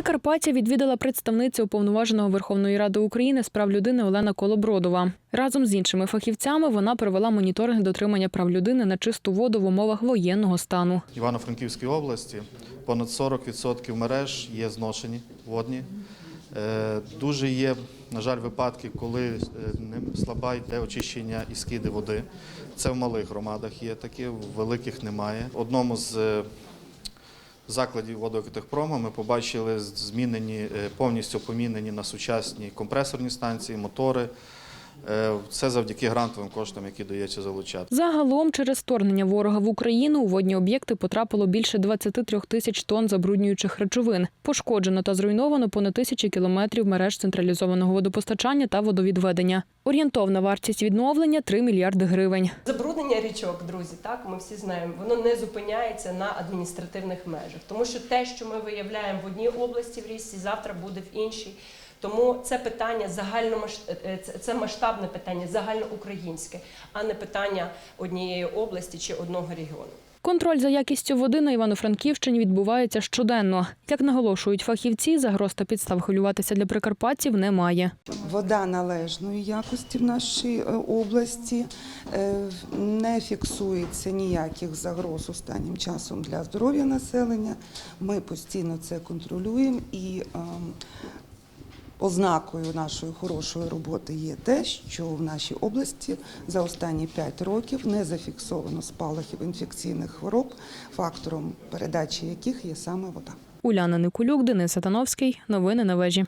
Прикарпаття відвідала представниця уповноваженого Верховної Ради України з прав людини Олена Колобродова. Разом з іншими фахівцями вона провела моніторинг дотримання прав людини на чисту воду в умовах воєнного стану. Івано-Франківській області понад 40% мереж є зношені водні. Е, Дуже є, на жаль, випадки, коли е, слаба йде очищення і скиди води. Це в малих громадах є такі, в великих немає. Одному з е, закладів водокатехпрому ми побачили змінені, е, повністю помінені на сучасні компресорні станції, мотори. Е, Це завдяки грантовим коштам, які дається залучати. Загалом, через вторгнення ворога в Україну у водні об'єкти потрапило більше 23 тисяч тонн забруднюючих речовин. Пошкоджено та зруйновано понад тисячі кілометрів мереж централізованого водопостачання та водовідведення. Орієнтовна вартість відновлення 3 мільярди гривень. Забруднення річок, друзі, так ми всі знаємо, воно не зупиняється на адміністративних межах, тому що те, що ми виявляємо в одній області в річці, завтра буде в іншій. Тому це питання загальномаш... е, це- це масштабне питання, загальноукраїнське, а не питання однієї області чи одного регіону. Контроль за якістю води на Івано-Франківщині відбувається щоденно. Як наголошують фахівці, загроз та підстав хвилюватися для прикарпатців немає. Вода належної якості в нашій е, області Е, не фіксується ніяких загроз останнім часом для здоров'я населення. Ми постійно це контролюємо і ем, ознакою нашої хорошої роботи є те, що в нашій області за останні 5 років не зафіксовано спалахів інфекційних хвороб, фактором передачі яких є саме вода. Уляна Никулюк, Денис Сатановський. Новини на вежі.